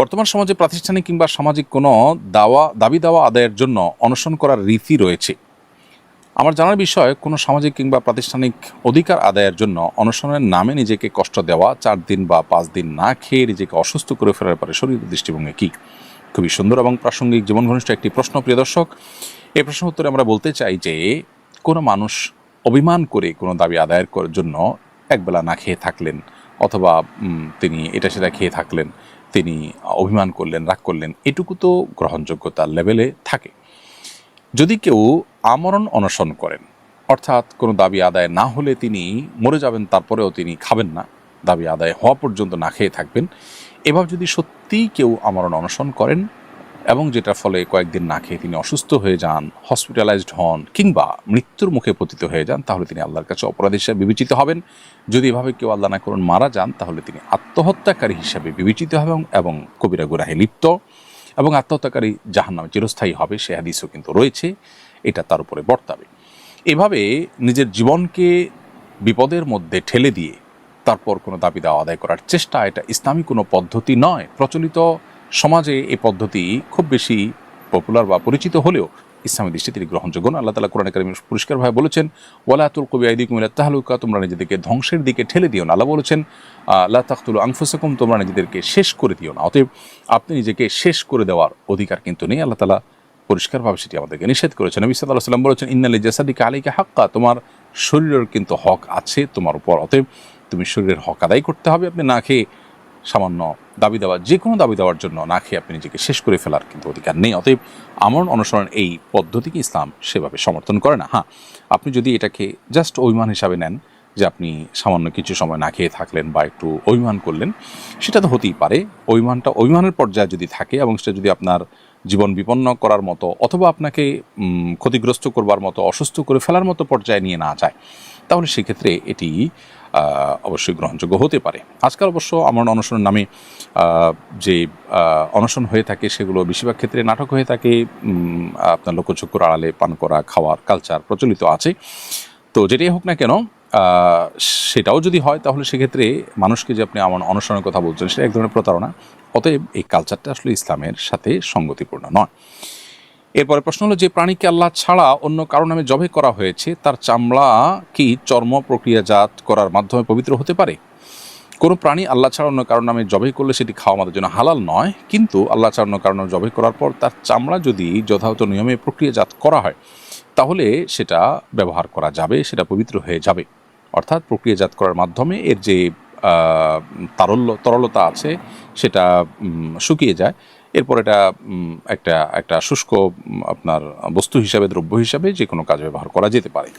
বর্তমান সমাজে প্রাতিষ্ঠানিক কিংবা সামাজিক কোনো দাওয়া, দাবি দাওয়া আদায়ের জন্য অনশন করার রীতি রয়েছে। আমার জানার বিষয়, কোনো সামাজিক কিংবা প্রাতিষ্ঠানিক অধিকার আদায়ের জন্য অনশনের নামে নিজেকে কষ্ট দেওয়া, চার দিন বা পাঁচ দিন না খেয়ে নিজেকে অসুস্থ করে ফেরার পরে শরীর দৃষ্টিভঙ্গি কী? খুবই সুন্দর এবং প্রাসঙ্গিক জীবন ঘনিষ্ঠ একটি প্রশ্ন, প্রিয় দর্শক। এই প্রশ্ন উত্তরে আমরা বলতে চাই যে, কোনো মানুষ অভিমান করে কোনো দাবি আদায়ের জন্য একবেলা না খেয়ে থাকলেন, অথবা তিনি এটা সেটা খেয়ে থাকলেন। তিনি অভিমান করলেন, রাগ করলেন, এটুকু তো গ্রহণযোগ্যতার লেভেলে থাকে। যদি কেউ আমরণ অনশন করেন, অর্থাৎ কোনো দাবি আদায় না হলে তিনি মরে যাবেন, তারপরেও তিনি খাবেন না, দাবি আদায় হওয়া পর্যন্ত না খেয়ে থাকবেন, এভাবে যদি সত্যিই কেউ আমরণ অনশন করেন এবং যেটার ফলে কয়েকদিন না খেয়ে তিনি অসুস্থ হয়ে যান হসপিটালাইজড হন কিংবা মৃত্যুর মুখে পতিত হয়ে যান, তাহলে তিনি আল্লাহর কাছে অপরাধ হিসেবে বিবেচিত হবেন। যদি এভাবে কেউ আল্লাহ না করুন মারা যান, তাহলে তিনি আত্মহত্যাকারী হিসাবে বিবেচিত হবেন এবং কবিরা গুরাহে লিপ্ত এবং আত্মহত্যাকারী জাহান্নামে চিরস্থায়ী হবে, সে হাদিসও কিন্তু রয়েছে, এটা তার উপরে বর্তাবে। এভাবে নিজের জীবনকে বিপদের মধ্যে ঠেলে দিয়ে তারপর কোনো দাবি দাওয়া আদায় করার চেষ্টা, এটা ইসলামী কোনো পদ্ধতি নয়, প্রচলিত সমাজে এই পদ্ধতি খুব বেশি পপুলার বা পরিচিত হলেও ইসলামী দৃষ্টিতে এটি গ্রহণযোগ্য না। আল্লাহ তালা কোরআন কারিম পরিষ্কারভাবে বলেছেন ওয়ালাতুল কবি আইদিকুম ইলা তাহলুকা তোমরা নিজেদেরকে ধ্বংসের দিকে ঠেলে দিও না। আল্লাহ বলেছেন আল্লাহ তাখতুল আংফুসাকুম তোমরা নিজেদেরকে শেষ করে দিও না। অতএব আপনি নিজেকে শেষ করে দেওয়ার অধিকার কিন্তু নেই। আল্লাহ তালা পরিষ্কারভাবে সেটি আমাদেরকে নিষেধ করেছেন। নবী সাল্লাহ সাল্লাম বলেছেন, ইন্নালি জাসাদিকে আলিকা হাক্কা তোমার শরীরের কিন্তু হক আছে তোমার উপর। অতএব তুমি শরীরের হক আদায় করতে হবে। আপনি না খেয়ে সামান্য দাবি দেওয়া, যে কোনো দাবি দেওয়ার জন্য না খেয়ে আপনি নিজেকে শেষ করে ফেলার কিন্তু অধিকার নেই। অতএব আমার অনুসরণ এই পদ্ধতিকে ইসলাম সেভাবে সমর্থন করে না। হ্যাঁ আপনি যদি এটাকে জাস্ট অভিমান হিসাবে নেন যে আপনি সামান্য কিছু সময় না খেয়ে থাকলেন বা একটু অভিমান করলেন, সেটা তো হতেই পারে। অভিমানটা অভিমানের পর্যায়ে যদি থাকে এবং সেটা যদি আপনার জীবন বিপন্ন করার মতো অথবা আপনাকে ক্ষতিগ্রস্ত করবার মতো, অসুস্থ করে ফেলার মতো পর্যায়ে নিয়ে না যায়, তাহলে সেক্ষেত্রে এটি অবশ্যই গ্রহণযোগ্য হতে পারে। আজকাল অবশ্য আমার অনশনের নামে যে অনশন হয়ে থাকে সেগুলো বেশিরভাগ ক্ষেত্রে নাটক হয়ে থাকে আপনার লোকচক্ষুর আড়ালে পান করা, খাওয়ার কালচার প্রচলিত আছে। তো যেটাই হোক না কেন সেটাও যদি হয়, তাহলে সেক্ষেত্রে মানুষকে যে আপনি আমার অনশনের কথা বলছেন, সেটা এক ধরনের প্রতারণা। অতএব এই কালচারটা আসলে ইসলামের সাথে সঙ্গতিপূর্ণ নয়। এরপরে প্রশ্ন হলো, যে প্রাণীকে আল্লাহ ছাড়া অন্য কারও নামে জবে করা হয়েছে, তার চামড়া কি চর্ম প্রক্রিয়াজাত করার মাধ্যমে পবিত্র হতে পারে? কোনো প্রাণী আল্লাহ ছাড়া অন্য কারোর নামে জবে করলে সেটি খাওয়া আমাদের জন্য হালাল নয়, কিন্তু আল্লাহ ছাড়া অন্য নামে জবে করার পর তার চামড়া যদি যথাযথ নিয়মে প্রক্রিয়াজাত করা হয় তাহলে সেটা ব্যবহার করা যাবে, সেটা পবিত্র হয়ে যাবে। অর্থাৎ প্রক্রিয়াজাত করার মাধ্যমে এর যে তারল্য, তরলতা আছে, সেটা শুকিয়ে যায়। এরপর এটা একটা একটা শুষ্ক আপনার বস্তু হিসাবে, দ্রব্য হিসাবে যে কোনো কাজে ব্যবহার করা যেতে পারে।